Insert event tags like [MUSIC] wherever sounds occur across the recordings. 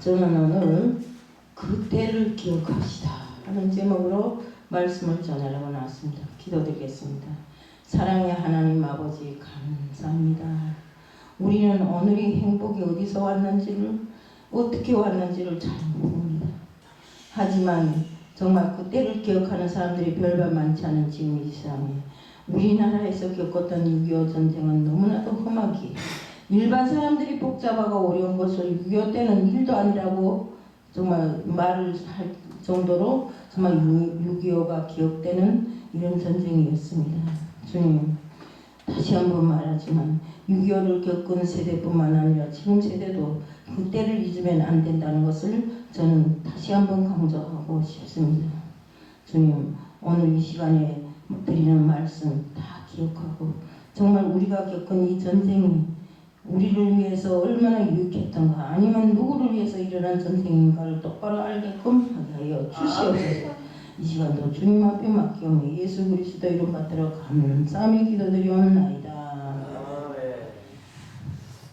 저는 오늘 그때를 기억합시다 하는 제목으로 말씀을 전하려고 나왔습니다. 기도드리겠습니다. 사랑의 하나님 아버지 감사합니다. 우리는 오늘이 행복이 어디서 왔는지를 어떻게 왔는지를 잘 모릅니다. 하지만 정말 그때를 기억하는 사람들이 별반 많지 않은 지금 이 세상에 우리나라에서 겪었던 6.25 전쟁은 너무나도 험하기 일반 사람들이 복잡하고 어려운 것을 6.25 때는 일도 아니라고 정말 말을 할 정도로 정말 6.25가 기억되는 이런 전쟁이었습니다. 주님 다시 한번 말하지만 6.25를 겪은 세대뿐만 아니라 지금 세대도 그때를 잊으면 안 된다는 것을 저는 다시 한번 강조하고 싶습니다. 주님 오늘 이 시간에 드리는 말씀 다 기억하고 정말 우리가 겪은 이 전쟁이 우리를 위해서 얼마나 유익했던가 아니면 누구를 위해서 일어난 전쟁인가를 똑바로 알게끔 하게 하여 주시옵소서. 이 시간도 주님 앞에 맡기오니 예수 그리스도 이름 받들어 감사하며 기도드리옵나이다.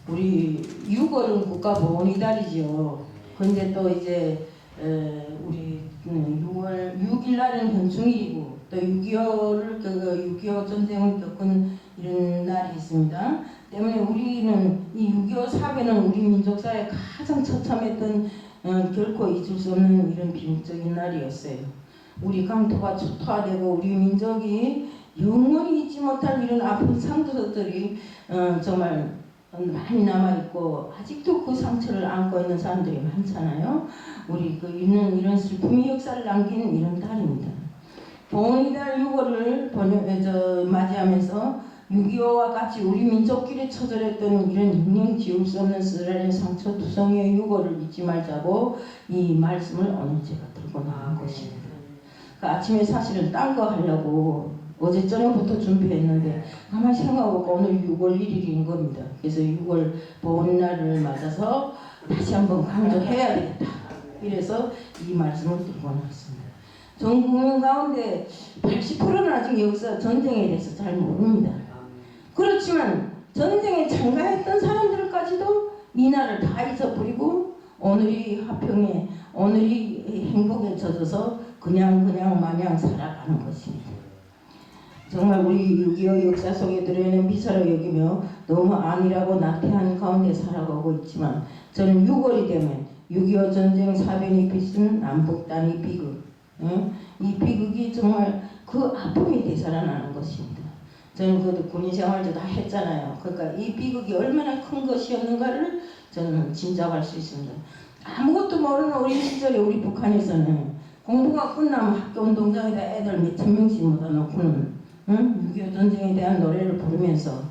우리 6월은 국가보훈이달이죠. 근데 또 이제 에, 우리 6월 6일 날은 현충일이고 또 6.25를 그6.25 전쟁을 겪은 이런 날이 있습니다. 때문에 우리는 이 6.25 사변은 우리 민족 사에 가장 처참했던 어, 결코 잊을 수 없는 이런 비극적인 날이었어요. 우리 강토가 초토화되고 우리 민족이 영원히 잊지 못할 이런 아픈 상처들이 어, 정말 많이 남아있고 아직도 그 상처를 안고 있는 사람들이 많잖아요. 우리 그 있는 이런 슬픔의 역사를 남긴 이런 달입니다. 봉이달 6월을 번역, 저, 맞이하면서 6.25와 같이 우리 민족끼리 처절했던 이런 영영 지울 수 없는 쓰라린 상처 두성의 6월을 잊지 말자고 이 말씀을 오늘 제가 들고 나온 것입니다. 그 아침에 사실은 딴 거 하려고 어제 저녁부터 준비했는데 가만히 생각해보고 오늘 6월 1일인 겁니다. 그래서 6월 보훈날을 맞아서 다시 한번 강조해야 되겠다. 이래서 이 말씀을 들고 나왔습니다. 전 국민 가운데 80%는 아직 역사 전쟁에 대해서 잘 모릅니다. 그렇지만 전쟁에 참가했던 사람들까지도 이 날을 다 잊어버리고 오늘이 화평에 오늘이 행복에 젖어서 그냥 그냥 마냥 살아가는 것입니다. 정말 우리 6.25 역사 속에 들어있는 미사로 여기며 너무 안일하고 나태한 가운데 살아가고 있지만 저는 6월이 되면 6.25 전쟁 사변이 빚은 남북단의 비극 응? 이 비극이 정말 그 아픔이 되살아나는 것입니다. 저는 그 군인 생활도 다 했잖아요. 그러니까 이 비극이 얼마나 큰 것이었는가를 저는 짐작할 수 있습니다. 아무것도 모르는 어린 시절에 우리 북한에서는 공부가 끝나면 학교 운동장에다 애들 몇천 명씩 모아놓고는 응? 6.25 전쟁에 대한 노래를 부르면서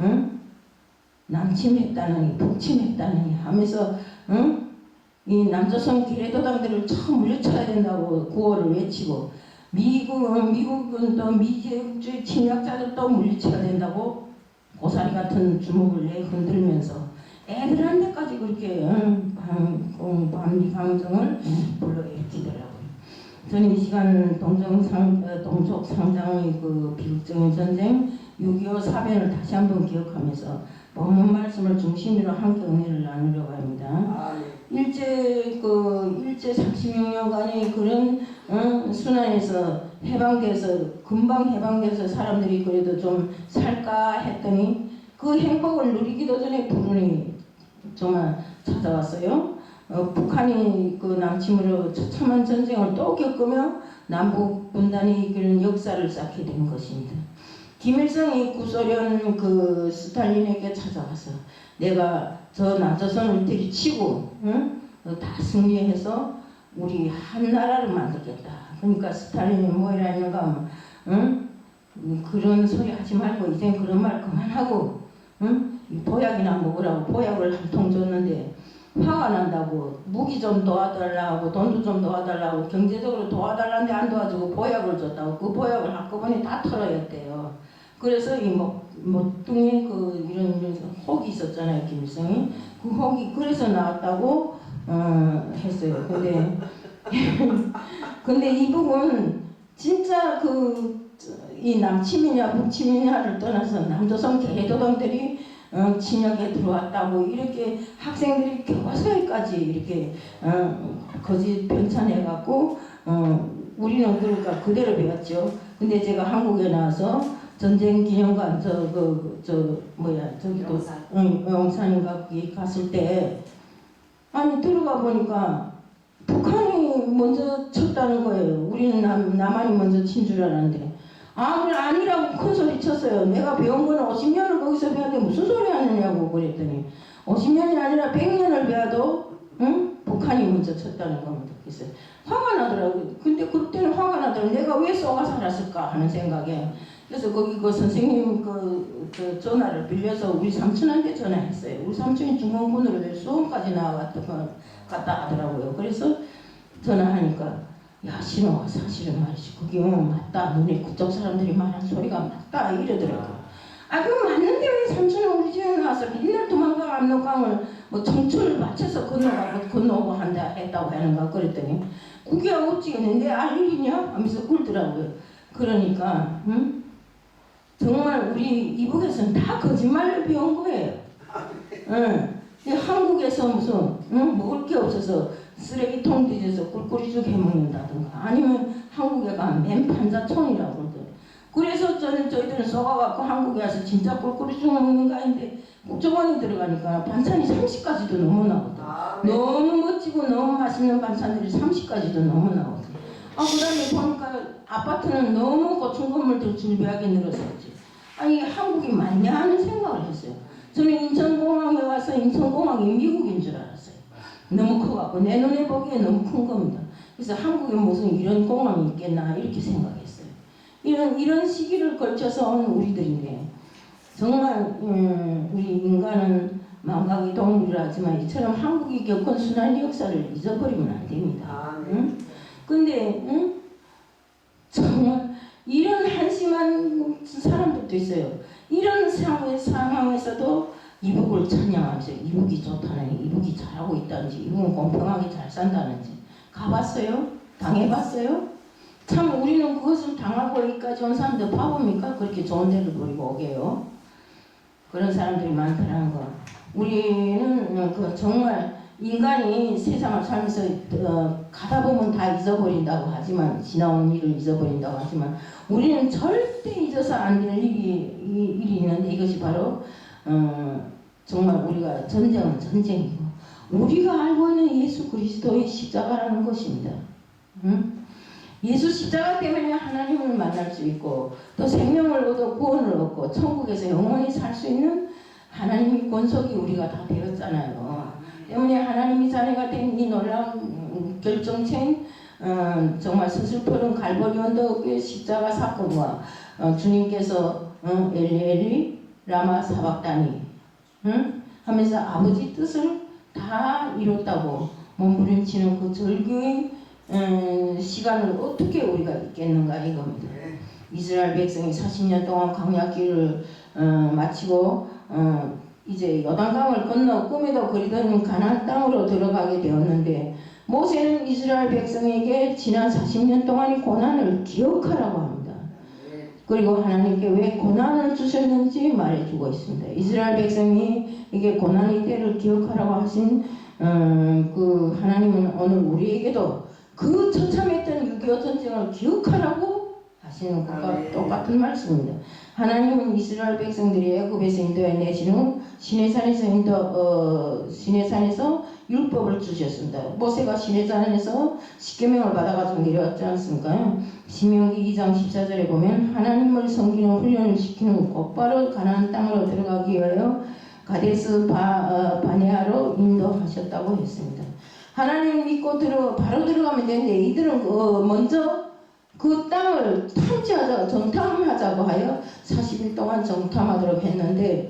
응? 남침했다느니 북침했다느니 하면서 응? 이 남조선 기래도당들을 처음 물리쳐야 된다고 구호를 외치고 미국은 미국은 또 미제국주의 침략자들 또 물리쳐야 된다고 고사리 같은 주먹을 내 흔들면서 애들한테까지 그렇게 응? 방, 반미 감정을 불러일으키더라고요. 저는 이 시간 동정상, 어, 동족 상장의 그 비극적인 전쟁 6.25 사변을 다시 한번 기억하면서 본문 말씀을 중심으로 함께 은혜를 나누려고 합니다. 일제 그 일제 36년간의 그런 어, 순환에서 해방돼서 금방 해방돼서 사람들이 그래도 좀 살까 했더니 그 행복을 누리기도 전에 불운이 정말 찾아왔어요. 어, 북한이 그 남침으로 처참한 전쟁을 또 겪으며 남북 분단이 이끄는 역사를 쌓게 된 것입니다. 김일성이 구소련 그 스탈린에게 찾아와서 내가 저 남조선을 들이치고 응? 어, 다 승리해서 우리 한 나라를 만들겠다. 그러니까 스탈린이 뭐라는가 하면 응? 음, 그런 소리 하지 말고 이제 그런 말 그만하고 응? 이 보약이나 먹으라고 보약을 한 통 줬는데 화가 난다고 무기 좀 도와달라고 돈도 좀 도와달라고 경제적으로 도와달라는데 안 도와주고 보약을 줬다고 그 보약을 한꺼번에 다 털어였대요. 그래서 이 뭐, 모뚱이 그 이런 이런 혹이 있었잖아요 김일성이 그 혹이 그래서 나왔다고 어, 했어요. 근데 [LAUGHS] 근데 이 부분 진짜 그 이 남침이냐 북침이냐를 떠나서 남조선 개도당들이 어, 진역에 들어왔다고 이렇게 학생들이 교과서에까지 이렇게 어, 거짓 편찬해갖고 어, 우리는 그러니까 그대로 배웠죠. 근데 제가 한국에 나와서 전쟁 기념관 저 그 저 뭐야 저기도 영산. 응, 영산인가 거기 갔을 때 아니 들어가 보니까 북한이 먼저 쳤다는 거예요. 우리는 남, 남한이 먼저 친 줄 알았는데 아, 그래, 아니라고 큰 소리 쳤어요. 내가 배운 거는 50년을 거기서 배웠는데 무슨 소리 하느냐고 그랬더니 50년이 아니라 100년을 배워도 응? 북한이 먼저 쳤다는 겁니다. 그래서 화가 나더라고요. 근데 그때는 화가 나더라고요. 내가 왜 쏘가 살았을까 하는 생각에 그래서 거기 그 선생님 그, 그 전화를 빌려서 우리 삼촌한테 전화했어요. 우리 삼촌이 중공군으로 수원까지 나와갔다 갔다 하더라고요. 그래서 전화하니까 야 신호가 사실은 말이지 그게 뭐 맞다 너네 그쪽 사람들이 말한 소리가 맞다 이러더라고요. 아 그럼 맞는데 왜 삼촌은 우리 집에 나와서 맨날 도망가 압록강을 뭐 청춘을 맞춰서 건너가고 건너고 한다 했다고 하는가 그랬더니 그게 어찌 내알 일이냐 하면서 굴더라고요. 그러니까 응? 정말 우리 이북에서는 다 거짓말을 배운 거예요. 응. 이 한국에서 무슨 응? 먹을 게 없어서 쓰레기통 뒤에서 꿀꿀이죽 해먹는다든가 아니면 한국에 가면 맨판자촌이라고 그러더라고요. 그래서 저는 저희들은 속아갖고 한국에 와서 진짜 꿀꿀이죽 먹는가 했는데 국정원에 들어가니까 반찬이 30가지도 넘어 나거든. 아, 네. 너무 멋지고 너무 맛있는 반찬들이 30가지도 넘어 나오고 아 그 다음에 보니까 아파트는 너무 고층 건물들 줄비하게 늘었었지 아니 한국이 맞냐 하는 생각을 했어요 저는 인천공항에 와서 인천공항이 미국인 줄 알았어요 너무 커갖고 내 눈에 보기에 너무 큰 겁니다 그래서 한국에 무슨 이런 공항이 있겠나 이렇게 생각했어요 이런 이런 시기를 걸쳐서 온 우리들인데 정말 음, 우리 인간은 망각의 동물이라 하지만 이처럼 한국이 겪은 순환 역사를 잊어버리면 안 됩니다. 아, 네. 응? 근데 응? 정말 이런 한심한 사람들도 있어요. 이런 상황, 상황에서도 이북을 찬양하면서 이북이 좋다는 이북이 잘하고 있다는지 이북은 공평하게 잘 산다는지 가봤어요? 당해봤어요? 참 우리는 그것을 당하고 여기까지 온 사람들 바보입니까? 그렇게 좋은 데를 버리고 오게요. 그런 사람들이 많다는 거. 우리는 그 정말 인간이 세상을 살면서 어, 가다 보면 다 잊어버린다고 하지만 지나온 일을 잊어버린다고 하지만 우리는 절대 잊어서 안될 일이 이- 일이 있는데 이것이 바로 어, 정말 우리가 전쟁은 전쟁이고 우리가 알고 있는 예수 그리스도의 십자가라는 것입니다. 응? 예수 십자가 때문에 하나님을 만날 수 있고 또 생명을 얻어 구원을 얻고 천국에서 영원히 살 수 있는 하나님의 권속이 우리가 다 되었잖아요. 때문에 하나님이 자녀가 된 이 놀라운 음, 결정체인 어, 정말 서슬퍼른 갈보리 언덕의 십자가 사건과 어, 주님께서 어, 엘리 엘리 라마 사박다니 응? 하면서 아버지 뜻을 다 이뤘다고 몸부림치는 그 절규의 음, 시간을 어떻게 우리가 있겠는가 이겁니다. 네. 이스라엘 백성이 40년 동안 광야길을 어, 마치고 어, 이제 요단강을 건너 꿈에도 그리던 가나안 땅으로 들어가게 되었는데 모세는 이스라엘 백성에게 지난 40년 동안의 고난을 기억하라고 합니다. 네. 그리고 하나님께 왜 고난을 주셨는지 말해주고 있습니다. 이스라엘 백성이 이게 고난의 때를 기억하라고 하신 음, 그 하나님은 오늘 우리에게도 그 처참했던 6.25 전쟁을 기억하라고 하시는 것과. 똑같은 말씀입니다. 하나님은 이스라엘 백성들이 애굽에서 인도해 후 시내산에서 인도 어, 시내산에서 율법을 주셨습니다. 모세가 시내산에서 십계명을 받아가지고 내려왔지 않습니까? 신명기 2장 14절에 보면 하나님을 섬기는 훈련을 시키는 후 곧바로 가나안 땅으로 들어가기 위하여 가데스 바, 어, 바네아로 인도하셨다고 했습니다. 하나님 믿고 들어 바로 들어가면 되는데 이들은 어, 먼저 그 땅을 탐지하자 정탐하자고 하여 40일 동안 정탐하도록 했는데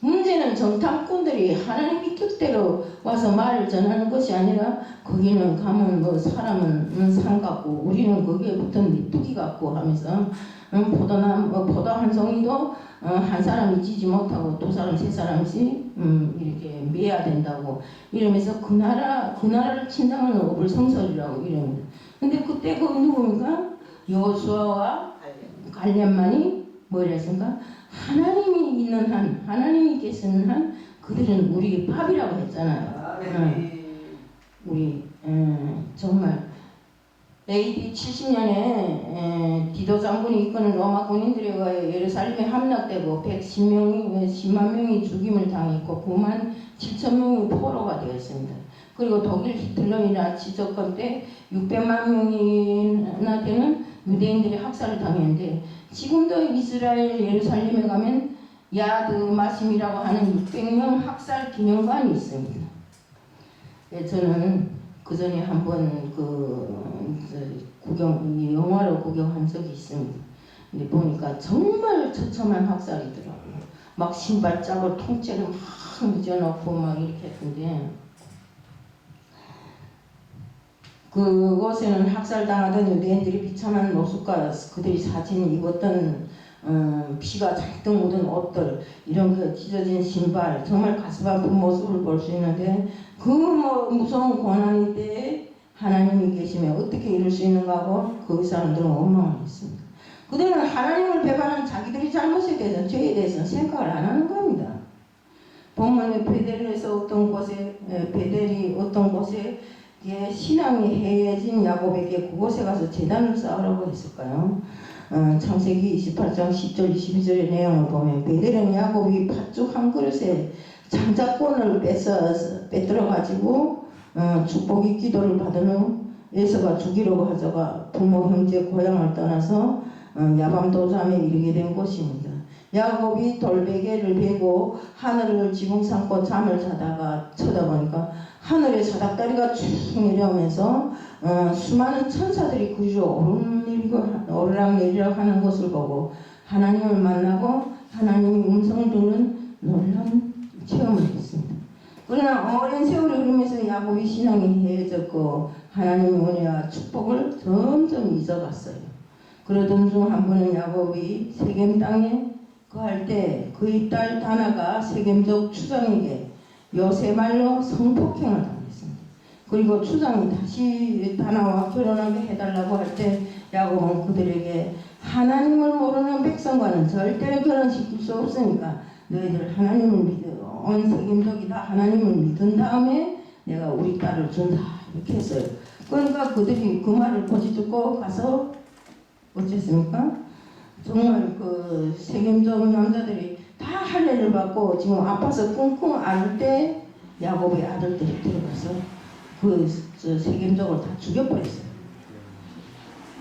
문제는 정탐꾼들이 하나님의 뜻대로 와서 말을 전하는 것이 아니라 거기는 가면 뭐 사람은 음, 산 같고 우리는 거기에 붙은 메뚜기 같고 하면서 음, 포도나무 어, 포도 한 송이도 어, 한 사람이 찌지 못하고 두 사람 세 사람씩 음, 이렇게 매야 된다고 이러면서 그 나라 그 나라를 친다는 어불 성설이라고 이럽니다. 근데 그때 그 누굽니까? 알겠습니다. 갈렙만이 뭐랬습니까? 하나님이 있는 한, 하나님이 계시는 한 그들은 우리 밥이라고 했잖아요. 아멘. 우리 에, 정말 AD 70년에 디도 장군이 이끄는 로마 군인들에 의해 예루살렘에 함락되고 110명이 10만 명이 죽임을 당했고 9만 7천 명이 포로가 되었습니다. 그리고 독일 히틀러의 나치 정권 때 600만 명이나 되는 유대인들이 학살을 당했는데 지금도 이스라엘 예루살렘에 가면 야드 마심이라고 하는 600명 학살 기념관이 있습니다. 예, 저는 그 전에 한번 그 저, 구경 이 영화로 구경한 적이 있습니다. 근데 보니까 정말 처참한 학살이더라고요. 막 신발짝을 통째로 막 묻어놓고 막 이렇게 했는데 그곳에는 학살당하던 유대인들이 비참한 모습과 그들이 사진 입었던 어, 피가 잔뜩 묻은 옷들 이런 그 찢어진 신발 정말 가슴 아픈 모습을 볼 수 있는데 그 뭐 무서운 고난의 때에 하나님이 계시면 어떻게 이룰 수 있는가 하고 그 사람들은 원망을 했습니다. 그들은 하나님을 배반한 자기들이 잘못에 대해서 죄에 대해서 생각을 안 하는 겁니다. 본문에 베델에서 어떤 곳에 에, 베델이 어떤 곳에 예, 신앙이 해해진 야곱에게 그곳에 가서 재단을 쌓으라고 했을까요? 어, 창세기 28장 10절 22절의 내용을 보면 베델은 야곱이 팥죽 한 그릇에 장자권을 뺏어 빼들어 가지고 어, 축복의 기도를 받은 후 에서가 죽이려고 하다가 부모 형제 고향을 떠나서 어, 야밤도잠에 이르게 된 곳입니다. 야곱이 돌베개를 베고 하늘을 지붕 삼고 잠을 자다가 쳐다보니까 하늘에 사닥다리가 쭉 내려오면서 어, 수많은 천사들이 그리로 오르내리고 오르락내리락 하는 것을 보고 하나님을 만나고 하나님이 음성을 듣는 놀라운 체험을 했습니다. 그러나 오랜 세월이 흐르면서 야곱의 신앙이 해졌고 하나님의 은혜와 축복을 점점 잊어갔어요. 그러던 중 한 번은 야곱이 세겜 땅에 거할 때 그의 딸 다나가 세겜족 추장에게 요새 말로 성폭행을 당했습니다. 그리고 추장이 다시 다나와 결혼하게 해달라고 할 때 야곱은 그들에게 하나님을 모르는 백성과는 절대로 결혼시킬 수 없으니까 너희들 하나님을 믿어 온 세겜족이 다 하나님을 믿은 다음에 내가 우리 딸을 준다 이렇게 했어요. 그러니까 그들이 그 말을 고지 듣고 가서 어쨌습니까? 정말 그 세겜족 남자들이 다 할례를 받고 지금 아파서 끙끙 앓을 때 야곱의 아들들이 들어가서 그저 세겜족을 다 죽여버렸어요.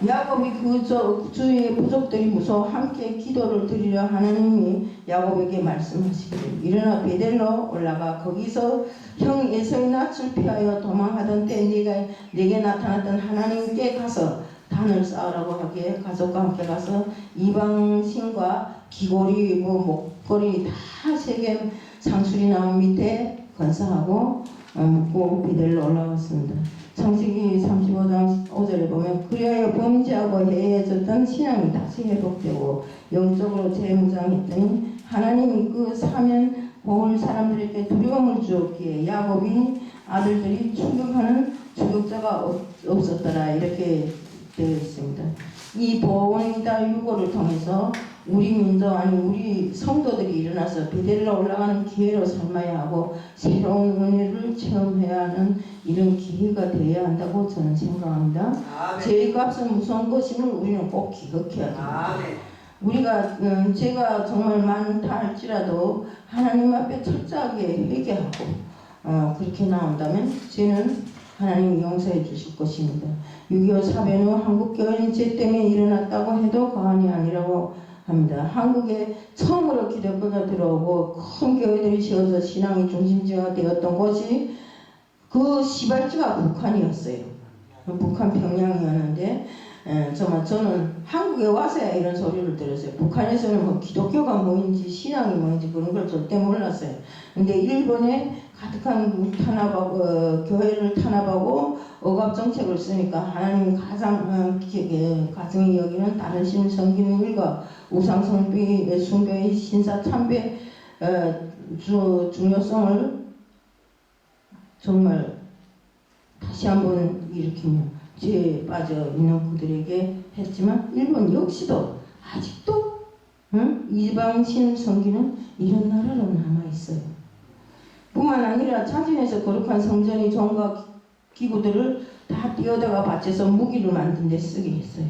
야곱이 그저 주위의 부족들이 무서워 함께 기도를 드리려 하나님이 야곱에게 말씀하시기를 일어나 베델로 올라가 거기서 형 에서의 낯을 피하여 도망하던 때 네가 내게 나타났던 하나님께 가서 단을 쌓으라고 하기에 가족과 함께 가서 이방 신과 귀고리 뭐 목걸이 다 세겜 상수리 나무 밑에 건사하고 어, 묵고 베델로 올라갔습니다. 창세기 35장 5절에 보면 그리하여 범죄하고 해해졌던 신앙이 다시 회복되고 영적으로 재무장했더니 하나님이 그 사면 볼 사람들에게 두려움을 주었기에 야곱이 아들들이 충격하는 추격자가 없- 없었더라 이렇게 되어 있습니다. 이 보원이다 유고를 통해서 우리 민족 아니 우리 성도들이 일어나서 베델로 올라가는 기회로 삼아야 하고 새로운 은혜를 체험해야 하는 이런 기회가 되어야 한다고 저는 생각합니다. 아멘. 죄의 값은 무서운 것임을 우리는 꼭 기억해야 됩니다. 아멘. 우리가 음, 죄가 정말 많다 할지라도 하나님 앞에 철저하게 회개하고 어, 그렇게 나온다면 죄는 하나님이 용서해 주실 것입니다. 6.25 사변 후 한국 교회는 죄 때문에 일어났다고 해도 과언이 아니라고 합니다. 한국에 처음으로 기독교가 들어오고 큰 교회들이 지어서 신앙의 중심지가 되었던 곳이 그 시발지가 북한이었어요. 북한 평양이었는데 에, 정말 저는 한국에 와서야 이런 소리를 들었어요. 북한에서는 뭐 기독교가 뭐인지 신앙이 뭔지 그런 걸 절대 몰랐어요. 근데 일본에 가득한 탄압하고 어, 교회를 탄압하고 억압 정책을 쓰니까 하나님이 가장 어, 기- 예, 가정이 여기는 다른 신 성기는 일과 우상 성비 예, 숭배의 신사 참배 어, 주, 중요성을 정말 다시 한번 일으키며 죄에 빠져 있는 그들에게 했지만 일본 역시도 아직도 응? 이방신 성기는 이런 나라로 남아 있어요. 뿐만 아니라 자진해서 거룩한 성전이 종과 기구들을 다 띄어다가 밭에서 무기를 만든 데 쓰게 했어요.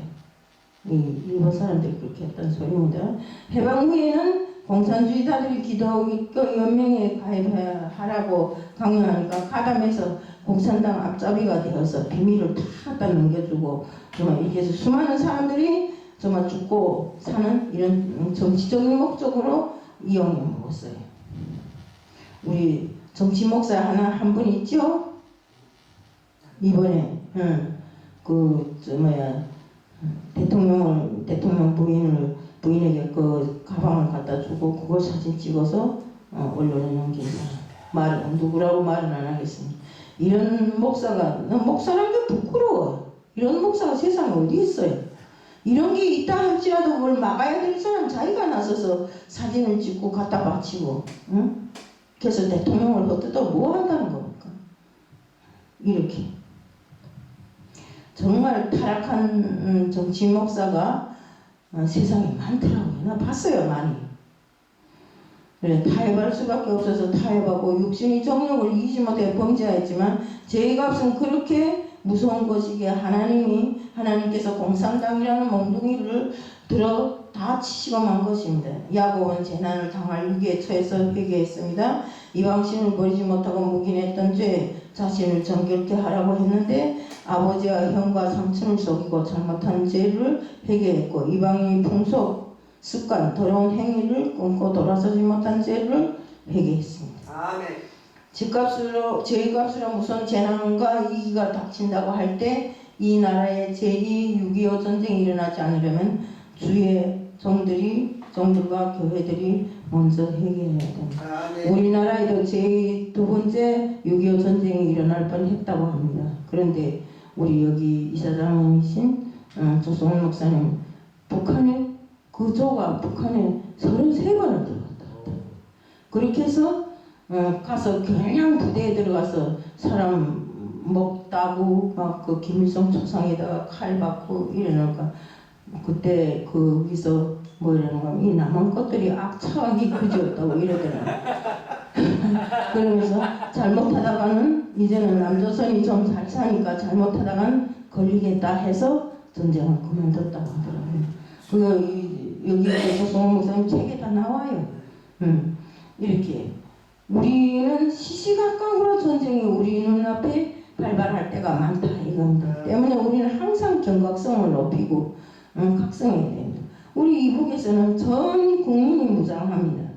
이 일본 사람들이 그렇게 했던 소리입니다. 해방 후에는 공산주의자들이 기독교 연맹에 가입하라고 강요하니까 가담해서 공산당 앞잡이가 되어서 비밀을 다 갖다 넘겨주고 정말 이렇게 해서 수많은 사람들이 정말 죽고 사는 이런 정치적인 목적으로 이용해 먹었어요. 우리 정치 목사 하나 한 분 있죠? 이번에 응. 그저 뭐야 대통령을 대통령 부인을 부인에게 그 가방을 갖다 주고 그걸 사진 찍어서 어, 언론에 넘긴 사람 말 누구라고 말은 안 하겠습니다. 이런 목사가 난 목사란 게 부끄러워. 이런 목사가 세상에 어디 있어요? 이런 게 있다 할지라도 그걸 막아야 될 사람 자기가 나서서 사진을 찍고 갖다 바치고 응? 그래서 대통령을 헛뜯어 뭐 한다는 겁니까? 이렇게 정말 타락한 음, 정치 목사가 어, 세상에 많더라고요. 나 봤어요 많이. 그래 타협할 수밖에 없어서 타협하고 육신이 정욕을 이기지 못해 범죄하였지만 죄의 값은 그렇게 무서운 것이기에 하나님이 하나님께서 공산당이라는 몽둥이를 들어 다 치시고 만 것입니다. 야곱은 재난을 당할 위기에 처해서 회개했습니다. 이방신을 버리지 못하고 묵인했던 죄 자신을 정결케 하라고 했는데 아버지와 형과 삼촌을 속이고 잘못한 죄를 회개했고 이방인의 풍속 습관 더러운 행위를 끊고 돌아서지 못한 죄를 회개했습니다. 아멘. 집값으로 죄값으로 무슨 재난과 위기가 닥친다고 할 때 이 나라에 제2 6.25 전쟁이 일어나지 않으려면 주의 종들이 종들과 교회들이 먼저 해결해야 됩니다. 아멘. 우리나라에도 제 두 번째 6.25 전쟁이 일어날 뻔했다고 합니다. 그런데 우리 여기 이사장님이신 어, 조성훈 목사님 북한에 그 조가 북한에 33번을 들어갔다. 그렇게 해서 어, 가서 그냥 부대에 들어가서 사람 목 따고 막 그 김일성 초상에다가 칼 받고 이러니까 그때 거기서 뭐 이러는가 하면 이 남한 것들이 악차하기 그지였다고 이러더라고요. [LAUGHS] 그러면서 잘못하다가는 이제는 남조선이 좀 잘 사니까 잘못하다간 걸리겠다 해서 전쟁을 그만뒀다고 하더라고요. 이- 여기 조성호 목사님 책에 다 나와요. 음, 이렇게 우리는 시시각각으로 전쟁이 우리 눈앞에 발발할 때가 많다 이겁니다. 때문에 우리는 항상 경각성을 높이고 음, 각성해야 됩니다. 우리 이북에서는 전 국민이 무장합니다.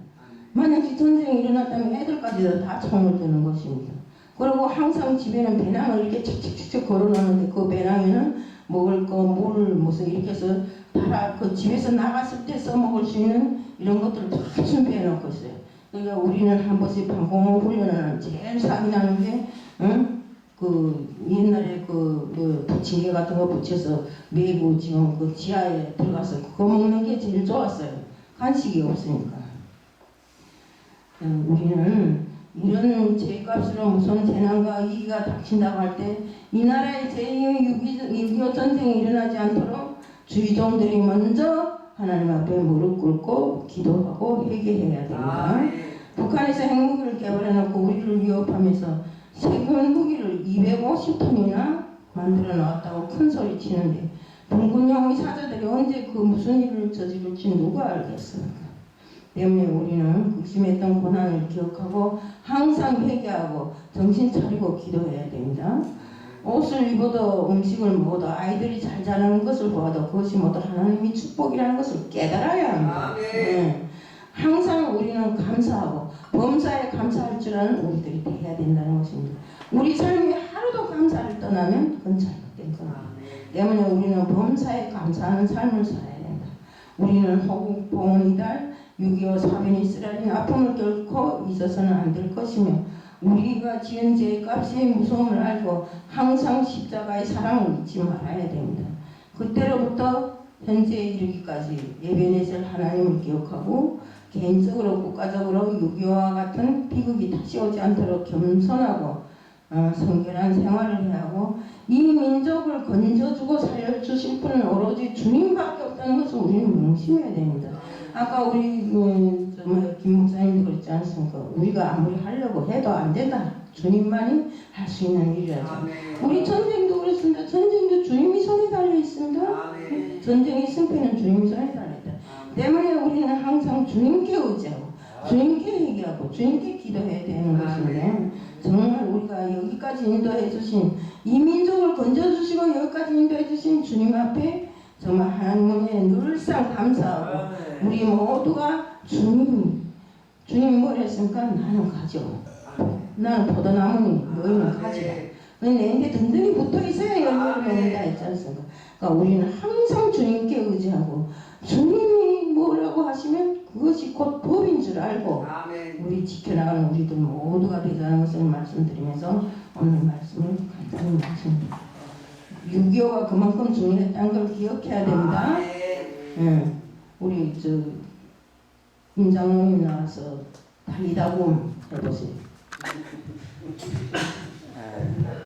만약에 전쟁이 일어났다면 애들까지도 다 총을 드는 것입니다. 그리고 항상 집에는 배낭을 이렇게 착착착착 걸어놓는데 그 배낭에는 먹을 거, 물, 무슨 이렇게 해서 다그 집에서 나갔을 때 써먹을 수 있는 이런 것들을 다 준비해 놓고 있어요. 그러니까 우리는 한 번씩 방공호 훈련을 제일 사기 나는 게, 응? 그 옛날에 그, 그 부침개 같은 거 붙여서 메고 지금 그 지하에 들어가서 그거 먹는 게 제일 좋았어요. 간식이 없으니까. 음, 우리는 이런 죄값으로 무슨 재난과 위기가 닥친다고 할 때 이 나라에 제2의 6.25 전쟁이 일어나지 않도록 주의종들이 먼저 하나님 앞에 무릎 꿇고 기도하고 회개해야 됩니다. 아멘. 북한에서 핵무기를 개발해놓고 우리를 위협하면서 세균 무기를 250톤이나 만들어 놨다고 큰 소리 치는데 불군용 의사자들이 언제 그 무슨 일을 저지를지 누가 알겠습니까? 때문에 우리는 극심했던 고난을 기억하고 항상 회개하고 정신 차리고 기도해야 됩니다. 옷을 입어도 음식을 먹어도 아이들이 잘 자라는 것을 보아도 그것이 모두 하나님의 축복이라는 것을 깨달아야 합니다. 아멘. 네. 항상 우리는 감사하고 범사에 감사할 줄 아는 우리들이 돼야 된다는 것입니다. 우리 삶이 하루도 감사를 떠나면 그건 잘못된 겁니다. 아멘. 때문에 우리는 범사에 감사하는 삶을 살아야 된다. 우리는 호국 봉헌 이달 6.25 사변 이스라엘의 아픔을 결코 잊어서는 안 될 것이며 우리가 지은 죄의 값의 무서움을 알고 항상 십자가의 사랑을 잊지 말아야 됩니다. 그때로부터 현재에 이르기까지 예배내실 하나님을 기억하고 개인적으로 국가적으로 6.25와 같은 비극이 다시 오지 않도록 겸손하고 어, 성결한 생활을 해야 하고 이 민족을 건져주고 살려주실 분은 오로지 주님밖에 없다는 것을 우리는 명심해야 됩니다. 아까 우리 음, 정말 김 목사님도 그랬지 않습니까? 우리가 아무리 하려고 해도 안 된다. 주님만이 할 수 있는 일이라죠. 우리 전쟁도 그렇습니다. 전쟁도 주님이 손에 달려 있습니다. 전쟁의 승패는 주님이 손에 달려 있다. 때문에 우리는 항상 주님께 의지하고 주님께 얘기하고 주님께 기도해야 되는 것인데 정말 우리가 여기까지 인도해 주신 이 민족을 건져 주시고 여기까지 인도해 주신 주님 앞에 정말 하나님의 늘상 감사하고 우리 모두가 주님 주님 뭘 했습니까? 나는 가져 나는 포도나무니 너희는 가지라 내인데 든든히 붙어 있어야 열매를 맺는다 했지 않습니까? 그러니까 우리는 항상 주님께 의지하고 주님이 뭐라고 하시면 그것이 곧 법인 줄 알고 아멘. 우리 지켜나가는 우리들 모두가 되자는 것을 말씀드리면서 오늘 말씀을 간단히 마칩니다. 6.25가 그만큼 중요했다는 걸 기억해야 됩니다. 아멘. 예, 우리 저 임장로님 나와서 달리다곰 해보세요.